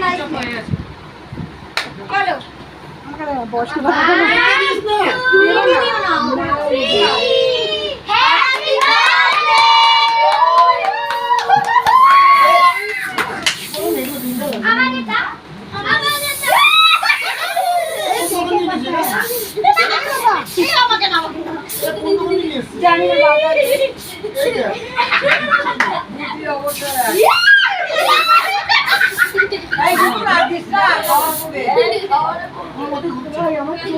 Nice চলো বয়স্ক happy আমাদেরটা আমাদেরটা আমাকে না। জানি না বাবা এই গুলো না দিস না খাওয়া হবে আমার মাটা তো ভালো নয়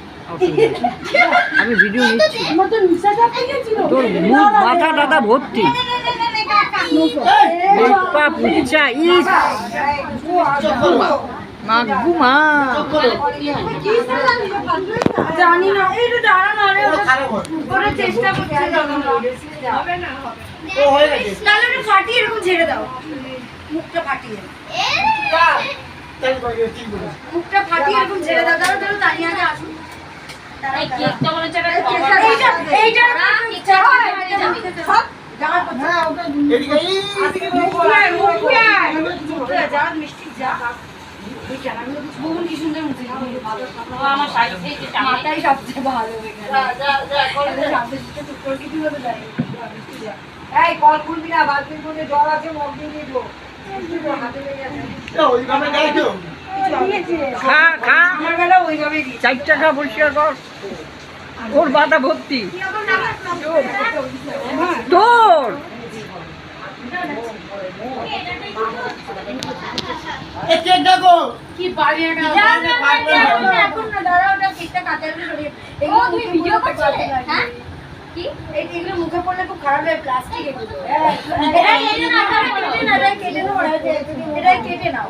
আমি ভিডিও নিচ্ছি। তোর মুখ মাথা টাথা ভর্তি। নে, নে, নে, নে, নে, কাকা। মুখ পা পুচ্চা ইস। মাগু মা জানি না এই দাঁড়া না রে ওটা- খারাপ ওটা চেষ্টা করছে হবে না ও গেছে। তাহলে ওটা ফাটিয়ে এরকম ছেড়ে দাও। মুখটা ফাটিয়ে। মুখটা এরকম ছেড়ে দাও দাঁড়াও দাঁড়িয়ে আসুন হয়, হয়ে। হ্যাঁ সবচেয়ে ভালো কিছু হতে। এই কল খুলবি না বালতির মধ্যে জল আছে মগ দিয়ে দেবো। হাতে লেগে আছে। খা খা আমার বেলা ওইভাবেই চার টাকা পরিষ্কার কর। ওর বাতা ভর্তি। তোর! মুখে পড়লে। হ্যাঁ? খুব খারাপ লাগে প্লাস্টিক এগুলো। এটা কেটে নাও,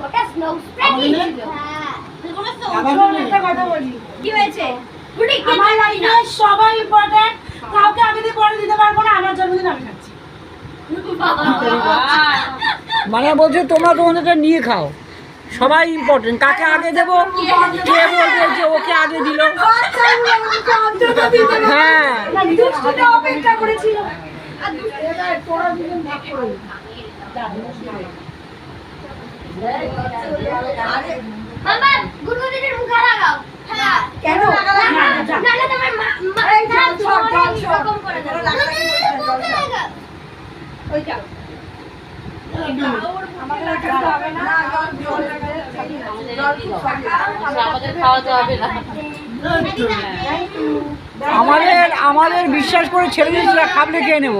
ওটা স্নো স্প্রে কি হয়েছে? লাইফে সবাই ইম্পর্টেন্ট কাউকে আমি দিয়ে পরে দিতে পারব না আমার জন্মদিন আমি খাচ্ছি। মানে বলছে তোমরা তোমাদেরটা নিয়ে খাও। সবাই ইম্পর্টেন্ট কাকে আগে দেবো? কে বলবে যে ওকে আগে দিল? হ্যাঁ। অপেক্ষা করেছিল মামা গুডগুডির মুখে লাগাও হ্যাঁ কেন? নালে তোমার মা মা এই জল না, সব, ধরে জল সব। এরকম করে দেবে। ওরা লাগাতে বলছে, জল মুখে সব। লাগাও। ওইটা আমাকে লাগাতে হবে না। জল জল লাগালে থাকি না। জল খুব সকাল আমাদের খাওয়াতে হবে না। আমাদের আমাদের বিশ্বাস করে ছেলে দিয়েছিল খাবলে খেয়ে নেব।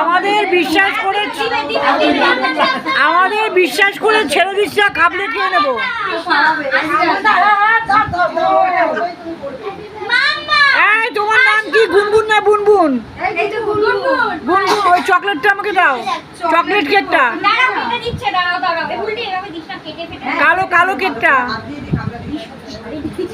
আমাদের বিশ্বাস করে আমাদের বিশ্বাস করে ছেলে দিচ্ছে খাবলে খেয়ে নেব। এই তোমার নাম কি? গুনগুন না বুনবুন? গুনগুন ওই চকলেটটা আমাকে দাও। চকলেট কেকটা। কালো কালো কেটে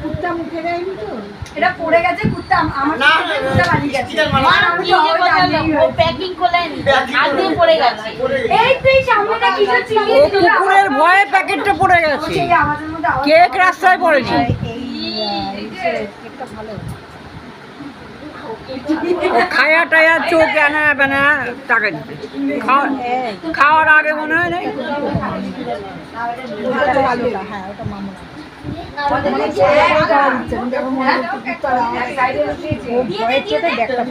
কুত্তা মুখে দেয়নি তো এটা পড়ে গেছে কুত্তা আমার কুত্তা বানিয়ে গেছে চিকেন বানানো। মা নিজে বসালো ও প্যাকিং করলেন হাত পড়ে গেছে এই তুই সামনেটা কিসের চিনি কুকুরের ভয়ে প্যাকেটটা পড়ে গেছে কেক রাস্তায় পড়েনি ও খায়া টায়া চোখ আনা বেনা টাকা দিতে খাওয়া- খাওয়ার আগে মনে হয় না ব্যাগটা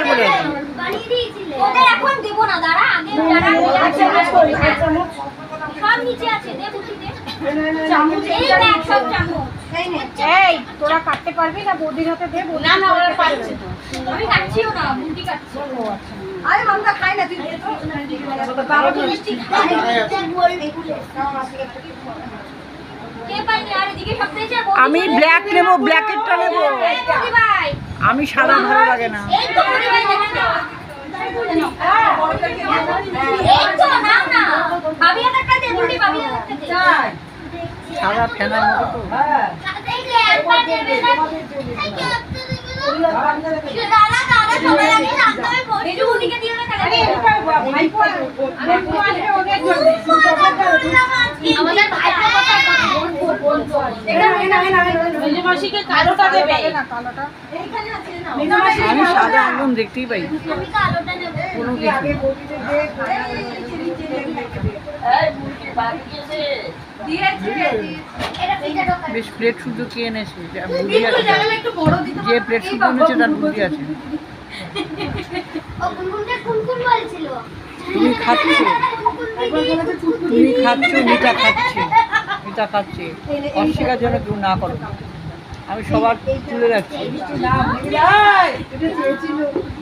পড়ে আছে। বানিয়ে দিয়েছিলে ওদের এখন দেব না দাঁড়া আগে যারা আছে সব নিচে আছে, দে বুঝিতে চামচ এই দেখ, সব চামচ এই তোরা কাটতে পারবি না বৌদির হাতে দে বৌদি না না ওরা পারছে আমি কাটছিও না বুদ্ধি কাটছি। আরে মামটা খাই না তুই দে তো বাবা তো মিষ্টি খায় কে পাইনি? আর এদিকে সব পেয়েছে? আমি ব্ল্যাক নেব ব্ল্যাকেরটা নেব। ভাই। আমি সাদা ভালো লাগে না। এই তো বলি ভাই দেখে নাও এই তো নাও না ভাবি একটা দে ভাবি একটা দে। সাদা ফেনার মতো তো। দেখলে একবার দেবে। না এই কি একটা দেবে না দাদা দাদা সবাই আগে রাখতে হবে বড়ি বুড়িকে দিও না তাহলে আমাদের ভাইপো কথা বল মেজে মাসিকে কালোটা দেবে এইখানে আছে না আমি সাদা একদম দেখতেই পাই কোনো কিছু বেশ প্লেট শুদ্ধ কে এনেছে? যা আছে যে প্লেট শুদ্ধ এনেছে তার বুদ্ধি আছে। তুমি খাচ্ছ? তুমি খাচ্ছ মিঠা খাচ্ছে মিঠা খাচ্ছে। অস্বীকার যেন কেউ না করো। আমি সবার তুলে রাখছি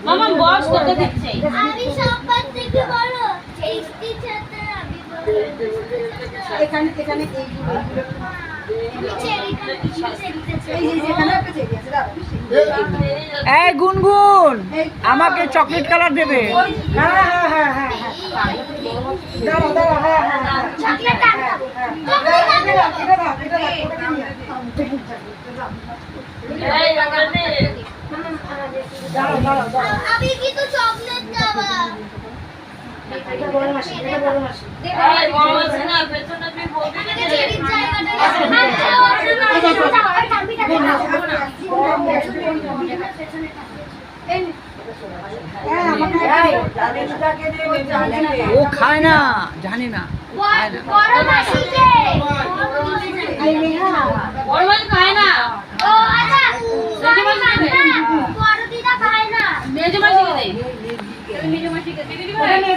মামা বস তোকে দিচ্ছে? আমি সবার থেকে বড় টেস্টি ছাতা বড় এখানে এখানে এই গুনগুন আমাকে চকলেট কালার দেবে হ্যাঁ হ্যাঁ হ্যাঁ হ্যাঁ হ্যাঁ হ্যাঁ হ্যাঁ হ্যাঁ আমি কিন্তু চকলেট খাব এটা বড় মাসি এটা বড় মাসি এই বড় না পেছনে ও খায় না জানে না।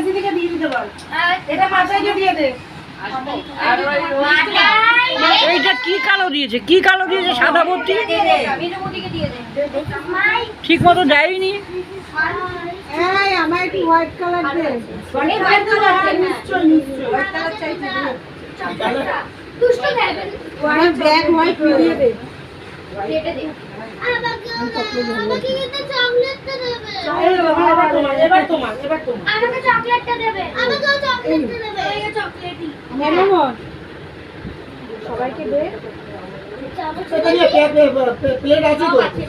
খায় দিয়ে দিতে এটা মাথায় দিয়ে দে। এইটা কি কালো দিয়েছে? কি কালো দিয়েছে? সাদা ভর্তি? ঠিক মতো দেয়নি। এই আমার একটু হোয়াইট কালার হ্যাঁ, ব্ল্যাক হোয়াইট দিয়ে দে। সবাইকে দে প্লেট আছে তো। আছে।